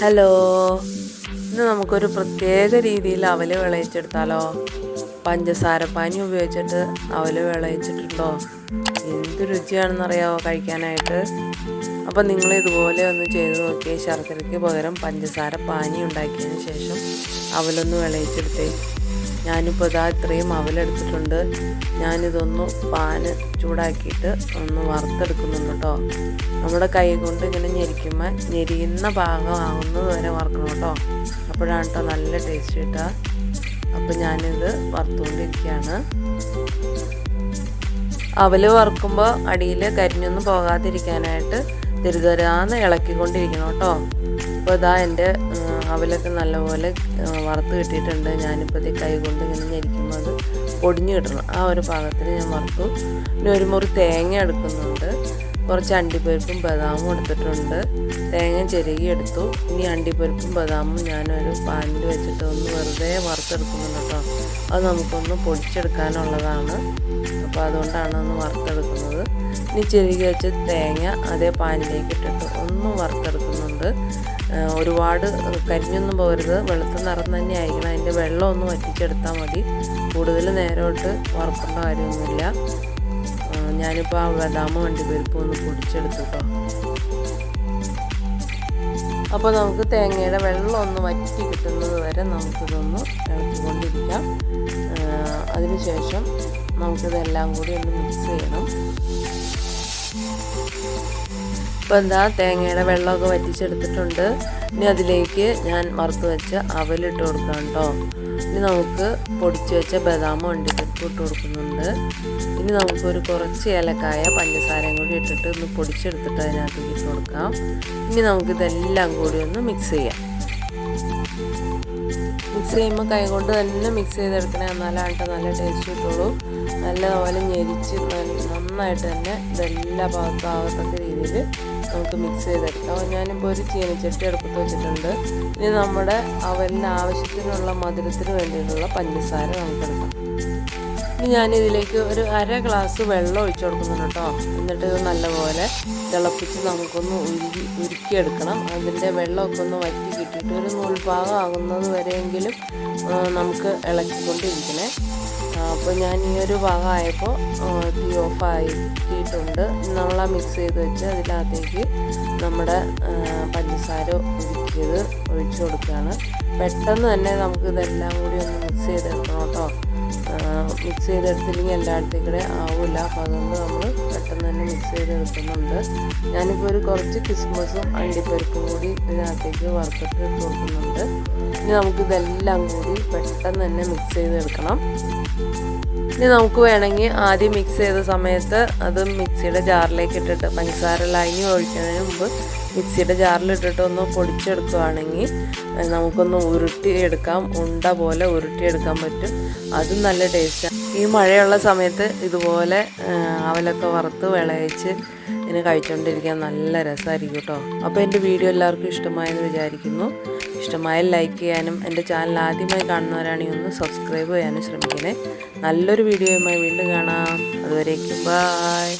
Hello. ഇന്ന് നമുക്കൊരു പ്രത്യേക രീതിയിൽ അവൽ വിളയിച്ചെടുത്താലോ? പഞ്ചസാര പാനി ഉപയോഗിച്ചിട്ട് അവൽ വിളയിച്ചിട്ടുണ്ടോ? എന്ത് രുചിയാണെന്നറിയാവോ കഴിക്കാനായിട്ട്? അപ്പം നിങ്ങൾ ഇതുപോലെ ഒന്ന് ചെയ്ത് നോക്കിയേ ശർക്കരയ്ക്ക് പകരം പഞ്ചസാര പാനി ഉണ്ടാക്കിയതിന് ശേഷം അവലൊന്ന് വിളയിച്ചെടുത്തേ. ഞാനിപ്പോൾ ഇതാ ഇത്രയും അവലെടുത്തിട്ടുണ്ട്. ഞാനിതൊന്ന് പാന് ചൂടാക്കിയിട്ട് ഒന്ന് വറുത്തെടുക്കുന്നുണ്ട് കേട്ടോ. നമ്മുടെ കൈ കൊണ്ട് ഇങ്ങനെ ഞെരിക്കുമ്പോൾ ഞെരിയുന്ന ഭാഗമാകുന്നത് വരെ വറുക്കണം കേട്ടോ. അപ്പോഴാണ് കേട്ടോ നല്ല ടേസ്റ്റ് കിട്ടുക. അപ്പോൾ ഞാനിത് വറുത്തുകൊണ്ടിരിക്കുകയാണ്. അവൽ വറുക്കുമ്പോൾ അടിയിൽ കരിഞ്ഞൊന്നും പോകാതിരിക്കാനായിട്ട് തിരുതരാന്ന് ഇളക്കിക്കൊണ്ടിരിക്കണം കേട്ടോ. അപ്പോൾ ഇതാ എന്റെ അവലൊക്കെ നല്ലപോലെ വറുത്ത് കിട്ടിയിട്ടുണ്ട്. ഞാനിപ്പോൾ കൈ കൊണ്ട് ഇങ്ങനെ ഞെരിക്കുമ്പോൾ അത് പൊടിഞ്ഞു കിട്ടണം. ആ ഒരു പാകത്തിന് ഞാൻ വറുത്തു. പിന്നെ ഒരു മുറി തേങ്ങ എടുക്കുന്നുണ്ട്. കുറച്ച് അണ്ടിപ്പരിപ്പും ബദാമും എടുത്തിട്ടുണ്ട്. തേങ്ങ ചെരുകി എടുത്തു. ഇനി അണ്ടിപ്പരിപ്പും ബദാമും ഞാനൊരു പാനിൽ വെച്ചിട്ട് ഒന്ന് വെറുതെ വറുത്തെടുക്കുന്നുണ്ട് കേട്ടോ. അത് നമുക്കൊന്ന് പൊടിച്ചെടുക്കാനുള്ളതാണ്. അപ്പോൾ അതുകൊണ്ടാണ് ഒന്ന് വറുത്തെടുക്കുന്നത്. ഇനി ചെരുകി വെച്ച് തേങ്ങ അതേ പാനിലേക്ക് ഇട്ടിട്ട് ഒന്ന് വറുത്തെടുക്കുന്നുണ്ട്. ഒരുപാട് കരിഞ്ഞൊന്നും പോകരുത്. വെളുത്ത നിറം തന്നെ ആയിരിക്കണം. അതിന്റെ വെള്ളം ഒന്ന് വറ്റിച്ചെടുത്താൽ മതി. കൂടുതൽ നേരോട്ട് വറുക്കേണ്ട കാര്യമൊന്നുമില്ല. ഞാനിപ്പോൾ ആ ബദാമ വണ്ടിപ്പരിപ്പ് ഒന്ന് പൊടിച്ചെടുത്തു കേട്ടോ അപ്പോൾ നമുക്ക് തേങ്ങയുടെ വെള്ളം ഒന്ന് വറ്റി കിട്ടുന്നത് വരെ നമുക്കിതൊന്ന് ഇളക്കിക്കൊണ്ടിരിക്കാം അതിനുശേഷം നമുക്കിതെല്ലാം കൂടി ഒന്ന് മിക്സ് ചെയ്യണം. ഇപ്പോൾ എന്താ തേങ്ങയുടെ വെള്ളമൊക്കെ വറ്റിച്ചെടുത്തിട്ടുണ്ട്. ഇനി അതിലേക്ക് ഞാൻ വറുത്ത് വെച്ച അവലിട്ട് കൊടുക്കാം കേട്ടോ. ഇനി നമുക്ക് പൊടിച്ച് വെച്ച ബദാമോ ഉണ്ടിപ്പരിപ്പ് ഇട്ട് കൊടുക്കുന്നുണ്ട്. ഇനി നമുക്കൊരു കുറച്ച് ഏലക്കായ പഞ്ചസാരയും കൂടി ഇട്ടിട്ട് ഒന്ന് പൊടിച്ചെടുത്തിട്ട് അതിനകത്തേക്ക് ഇട്ട് കൊടുക്കാം. ഇനി നമുക്കിതെല്ലാം കൂടി ഒന്ന് മിക്സ് ചെയ്യാം. മിക്സ് ചെയ്യുമ്പോൾ കൈ കൊണ്ട് തന്നെ മിക്സ് ചെയ്തെടുക്കണേ എന്നാലാണ് നല്ല ടേസ്റ്റ് കിട്ടുള്ളൂ. നല്ലപോലെ ഞെരിച്ച് നന്നായിട്ട് തന്നെ ഇതെല്ലാ ഭാഗത്തും ആകത്തക്ക രീതിയിൽ നമുക്ക് മിക്സ് ചെയ്തെടുക്കാം. ഞാനിപ്പോൾ ഒരു ചീനച്ചട്ടി അടുപ്പത്ത് വെച്ചിട്ടുണ്ട്. ഇനി നമ്മുടെ അവലിന് ആവശ്യത്തിനുള്ള മധുരത്തിന് വേണ്ടിയിട്ടുള്ള പഞ്ചസാര നമുക്കെടുക്കാം ഇനി ഞാനിതിലേക്ക് ഒരു അര ഗ്ലാസ് വെള്ളം ഒഴിച്ചു കൊടുക്കുന്നുണ്ട് കേട്ടോ. എന്നിട്ട് നല്ലപോലെ തിളപ്പിച്ച് നമുക്കൊന്ന് ഉരുകി ഉരുക്കിയെടുക്കണം. അതിന്റെ വെള്ളമൊക്കെ ഒന്ന് വറ്റി കിട്ടിയിട്ട് ഒരു നൂൽഭാഗം ആകുന്നത് വരെയെങ്കിലും നമുക്ക് ഇളക്കിക്കൊണ്ടിരിക്കണേ. അപ്പോൾ ഞാൻ ഈ ഒരു ഭാഗമായപ്പോൾ തീ ഓഫ് ആക്കിയിട്ടുണ്ട് നമ്മൾ ആ മിക്സ് ചെയ്ത് വെച്ച് അതിനകത്തേക്ക് നമ്മുടെ പഞ്ചസാര ഒഴിച്ചത് ഒഴിച്ചു കൊടുക്കുകയാണ്. പെട്ടെന്ന് തന്നെ നമുക്ക് ഇതെല്ലാം കൂടി ഒന്ന് മിക്സ് ചെയ്തെടുക്കണം കേട്ടോ. മിക്സ് ചെയ്തെടുത്തില്ലെങ്കിൽ എല്ലായിടത്തേക്കൂടെ ആവില്ല അപ്പോൾ അതുകൊണ്ട് നമ്മൾ പെട്ടെന്ന് തന്നെ മിക്സ് ചെയ്തെടുക്കുന്നുണ്ട്. ഞാനിപ്പോൾ ഒരു കുറച്ച് കിസ്മസും അണ്ടിപ്പരിപ്പും കൂടി ഇതിനകത്തേക്ക് വറുത്തിട്ട് കൊടുക്കുന്നുണ്ട്. ഇനി നമുക്കിതെല്ലാം കൂടി പെട്ടെന്ന് തന്നെ മിക്സ് ചെയ്തെടുക്കണം. ഇനി നമുക്ക് വേണമെങ്കിൽ ആദ്യം മിക്സ് ചെയ്ത സമയത്ത് അത് മിക്സിയുടെ ജാറിലേക്ക് ഇട്ടിട്ട് പഞ്ചസാര ലൈനി ഒഴിക്കുന്നതിന് മുമ്പ് മിക്സിയുടെ ജാറിലിട്ടിട്ട് ഒന്ന് പൊടിച്ചെടുക്കുകയാണെങ്കിൽ നമുക്കൊന്ന് ഉരുട്ടി എടുക്കാം ഉണ്ട പോലെ ഉരുട്ടിയെടുക്കാൻ പറ്റും. അതും നല്ല ടേസ്റ്റാണ് ഈ മഴയുള്ള സമയത്ത് ഇതുപോലെ അവലൊക്കെ വറുത്ത് വിളയിച്ച് ഇതിന് കഴിച്ചുകൊണ്ടിരിക്കാൻ നല്ല രസമായിരിക്കും കേട്ടോ അപ്പോൾ എന്റെ വീഡിയോ എല്ലാവർക്കും ഇഷ്ടമായെന്ന് വിചാരിക്കുന്നു. ഇഷ്ടമായാൽ ലൈക്ക് ചെയ്യാനും എന്റെ ചാനൽ ആദ്യമായി കാണുന്നവരാണെങ്കിൽ ഒന്ന് സബ്സ്ക്രൈബ് ചെയ്യാനും ശ്രമിക്കണേ. നല്ലൊരു വീഡിയോയുമായി വീണ്ടും കാണാം. അതുവരേക്കും ബായ്.